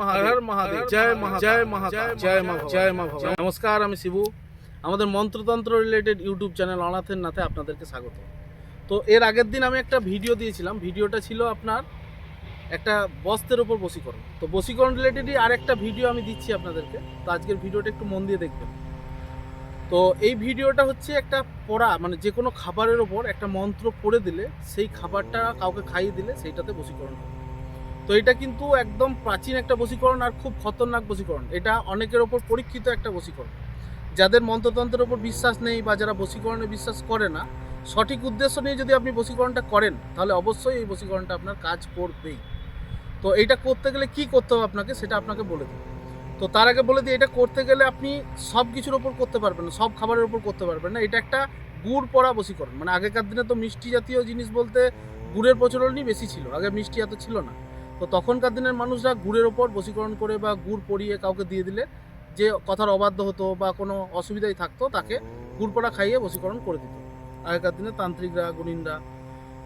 মহাদেব। মহাদেব। জয় মহা জয় মহা জয় মা জয় মা নমস্কার আমি শিবু। আমাদের মন্ত্রতন্ত্র রিলেটেড ইউটিউব চ্যানেল অনাথের নাথে আপনাদেরকে স্বাগত। তো এর আগের দিন আমি একটা ভিডিও দিয়েছিলাম। ভিডিওটা ছিল আপনার একটা বস্ত্রের ওপর বসীকরণ তো বসীকরণ রিলেটেডই আর একটা ভিডিও আমি দিচ্ছি আপনাদেরকে। তো আজকের ভিডিওটা একটু মন দিয়ে দেখবেন। তো এই ভিডিওটা হচ্ছে একটা পড়া মানে যে কোনো খাবারের ওপর একটা মন্ত্র পড়ে দিলে সেই খাবারটা কাউকে খাইয়ে দিলে সেইটাতে বশীকরণ হবে তো এটা কিন্তু একদম প্রাচীন একটা বশীকরণ আর খুব খতরনাক বশীকরণ। এটা অনেকের ওপর পরীক্ষিত একটা বশীকরণ। যাদের মন্ত্রতন্ত্রের ওপর বিশ্বাস নেই বা যারা বশীকরণে বিশ্বাস করে না, সঠিক উদ্দেশ্য নিয়ে যদি আপনি বশীকরণটা করেন, তাহলে অবশ্যই এই বশীকরণটা আপনার কাজ করবেই। তো এটা করতে গেলে কি করতে হবে আপনাকে, সেটা আপনাকে বলে দিই। তো তার আগে বলে দিই, এটা করতে গেলে আপনি সব কিছুর ওপর করতে পারবেন না, সব খাবারের ওপর করতে পারবেন না। এটা একটা গুড় পড়া বশীকরণ। মানে আগেকার দিনে তো মিষ্টি জাতীয় জিনিস বলতে গুড়ের প্রচলনই বেশি ছিল, আগে মিষ্টি এত ছিল না। তো তখনকার দিনের মানুষরা গুড়ের ওপর বশীকরণ করে বা গুড় পরিয়ে কাউকে দিয়ে দিলে যে কথার অবাধ্য হতো বা কোনো অসুবিধাই থাকতো, তাকে গুড় পড়া খাইয়ে বশীকরণ করে দিত। আগেকার দিনে তান্ত্রিকরা, গুণিনরা।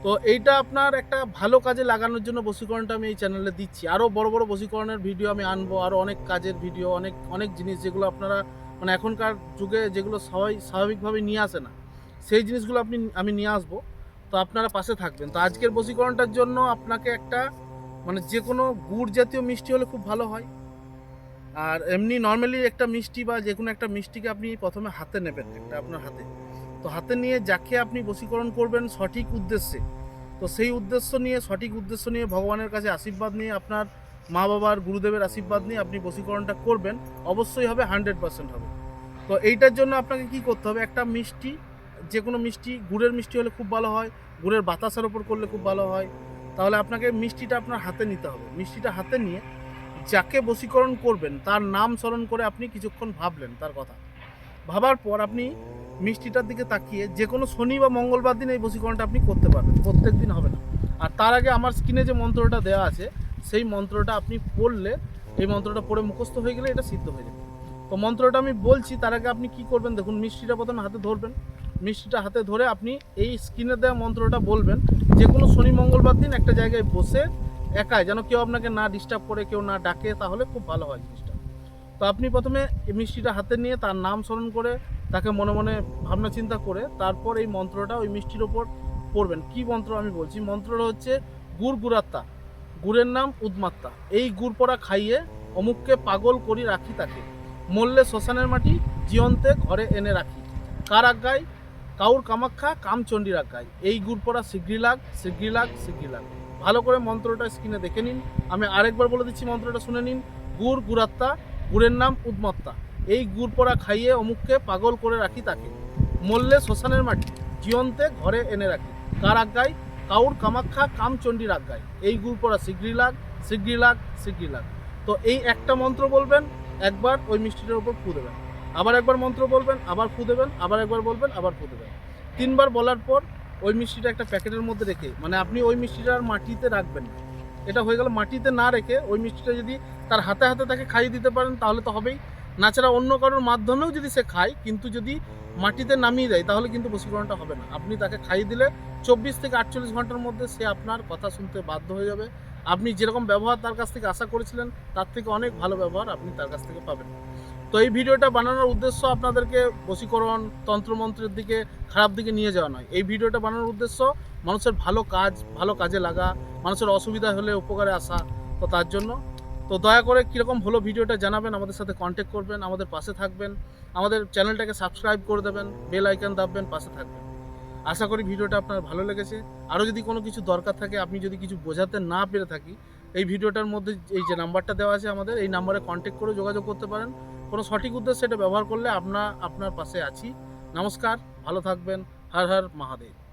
তো এইটা আপনার একটা ভালো কাজে লাগানোর জন্য বশীকরণটা আমি এই চ্যানেলে দিচ্ছি। আরও বড় বড় বশীকরণের ভিডিও আমি আনব আরও অনেক কাজের ভিডিও অনেক অনেক জিনিস যেগুলো আপনারা মানে এখনকার যুগে যেগুলো সবাই স্বাভাবিকভাবে নিয়ে আসে না, সেই জিনিসগুলো আপনি, আমি নিয়ে আসব। তো আপনারা পাশে থাকবেন। তো আজকের বশীকরণটার জন্য আপনাকে একটা মানে যে কোনো গুড় জাতীয় মিষ্টি হলে খুব ভালো হয়। আর এমনি নর্মালি একটা মিষ্টি বা যে কোনো একটা মিষ্টিকে আপনি প্রথমে হাতে নেবেন, একটা আপনার হাতে। তো হাতে নিয়ে যাকে আপনি বশীকরণ করবেন সঠিক উদ্দেশ্যে, তো সেই উদ্দেশ্য নিয়ে, সঠিক উদ্দেশ্য নিয়ে ভগবানের কাছে আশীর্বাদ নিয়ে, আপনার মা বাবার গুরুদেবের আশীর্বাদ নিয়ে আপনি বশীকরণটা করবেন, অবশ্যই হবে হান্ড্রেড পার্সেন্ট হবে। তো এইটার জন্য আপনাকে কি করতে হবে? একটা মিষ্টি যে কোনো মিষ্টি, গুড়ের মিষ্টি হলে খুব ভালো হয়, গুড়ের বাতাসার ওপর করলে খুব ভালো হয়। তাহলে আপনাকে মিষ্টিটা আপনার হাতে নিতে হবে। মিষ্টিটা হাতে নিয়ে যাকে বশীকরণ করবেন, তার নাম স্মরণ করে আপনি কিছুক্ষণ ভাবলেন তার কথা। ভাবার পর আপনি মিষ্টিটার দিকে তাকিয়ে যে কোনো শনি বা মঙ্গলবার দিন এই বশীকরণটা আপনি করতে পারবেন। প্রত্যেক দিন হবে না। আর তার আগে আমার স্ক্রিনে যে মন্ত্রটা দেওয়া আছে, সেই মন্ত্রটা আপনি পড়লে, এই মন্ত্রটা পড়ে মুখস্থ হয়ে গেলে এটা সিদ্ধ হয়ে যাবে। তো মন্ত্রটা আমি বলছি, তার আগে আপনি কি করবেন? দেখুন, মিষ্টিটা প্রথমে হাতে ধরবেন। মিষ্টিটা হাতে ধরে আপনি এই স্ক্রিনে দেওয়া মন্ত্রটা বলবেন যে কোনো শনি মঙ্গলবার দিন একটা জায়গায় বসে একাই যেন কেউ আপনাকে না ডিস্টার্ব করে, কেউ না ডাকে, তাহলে খুব ভালো হয় জিনিসটা। তো আপনি প্রথমে মিষ্টিটা হাতে নিয়ে তার নাম স্মরণ করে, তাকে মনে মনে ভাবনা চিন্তা করে, তারপর এই মন্ত্রটা ওই মিষ্টির ওপর পড়বেন। কি মন্ত্র আমি বলছি? মন্ত্রটা হচ্ছে গুড় গুড়াত্মা গুড়ের নাম উদ্মাত্তা। এই গুড় পড়া খাইয়ে অমুককে পাগল করি রাখি তাকে। মরলে শ্মশানের মাটি জিয়ন্তে ঘরে এনে রাখি। কার আজ্ঞায় কাউর কামাখ্যা কামচণ্ডীর আজ্ঞায় এই গুড় পড়া শীঘ্রই লাগ শীঘ্রই লাগ শীঘ্রই লাগ। ভালো করে মন্ত্রটা স্ক্রিনে দেখে নিন। আমি আরেকবার বলে দিচ্ছি, মন্ত্রটা শুনে নিন। গুড় গুড়াত্মা গুড়ের নাম উদ্মত্তা। এই গুড় পড়া খাইয়ে অমুককে পাগল করে রাখি তাকে। মল্লে শ্মশানের মাটি জিয়ন্তে ঘরে এনে রাখি। কার আজ্ঞায় কাউর কামাখ্যা কামচণ্ডীর আজ্ঞায় এই গুড় পড়া শীঘ্রই লাগ শীঘ্রই লাগ শীঘ্রই লাগ। তো এই একটা মন্ত্র বলবেন, একবার ওই মিষ্টিটার উপর ফু দেবেন। আবার একবার মন্ত্র বলবেন, আবার ফু দেবেন, আবার একবার বলবেন, আবার ফু দেবেন। তিনবার বলার পর ওই মিষ্টিটা একটা প্যাকেটের মধ্যে রেখে মানে আপনি ওই মিষ্টিটা আর মাটিতে রাখবেন না। এটা হয়ে গেল, মাটিতে না রেখে ওই মিষ্টিটা যদি তার হাতে হাতে তাকে খাইয়ে দিতে পারেন, তাহলে তো হবেই। নাছাড়া অন্য কারোর মাধ্যমেও যদি সে খায়, কিন্তু যদি মাটিতে নামিয়ে দেয়, তাহলে কিন্তু বশীকরণটা হবে না। আপনি তাকে খাইয়ে দিলে চব্বিশ থেকে আটচল্লিশ ঘণ্টার মধ্যে সে আপনার কথা শুনতে বাধ্য হয়ে যাবে। আপনি যেরকম ব্যবহার তার কাছ থেকে আশা করেছিলেন, তার থেকে অনেক ভালো ব্যবহার আপনি তার কাছ থেকে পাবেন। তো এই ভিডিওটা বানানোর উদ্দেশ্য আপনাদেরকে বশীকরণ, তন্ত্রমন্ত্রের দিকে, খারাপ দিকে নিয়ে যাওয়া নয়। এই ভিডিওটা বানানোর উদ্দেশ্য মানুষের ভালো কাজ, ভালো কাজে লাগা, মানুষের অসুবিধা হলে উপকারে আসা, তো তার জন্য। তো দয়া করে কীরকম হলো ভিডিওটা জানাবেন, আমাদের সাথে কন্ট্যাক্ট করবেন, আমাদের পাশে থাকবেন, আমাদের চ্যানেলটাকে সাবস্ক্রাইব করে দেবেন বেল আইকন দাববেন, পাশে থাকবেন। আশা করি ভিডিওটা আপনার ভালো লেগেছে। আরও যদি কোনো কিছু দরকার থাকে, আপনি যদি কিছু বোঝাতে না পেরে থাকি, এই ভিডিওটার মধ্যে এই যে নাম্বারটা দেওয়া আছে আমাদের, এই নাম্বারে কন্ট্যাক্ট করে যোগাযোগ করতে পারেন। কোনো সঠিক উদ্দেশ্যে এটা ব্যবহার করলে আপনার আপনার পাশে আছি। নমস্কার, ভালো থাকবেন। হর হর মহাদেব।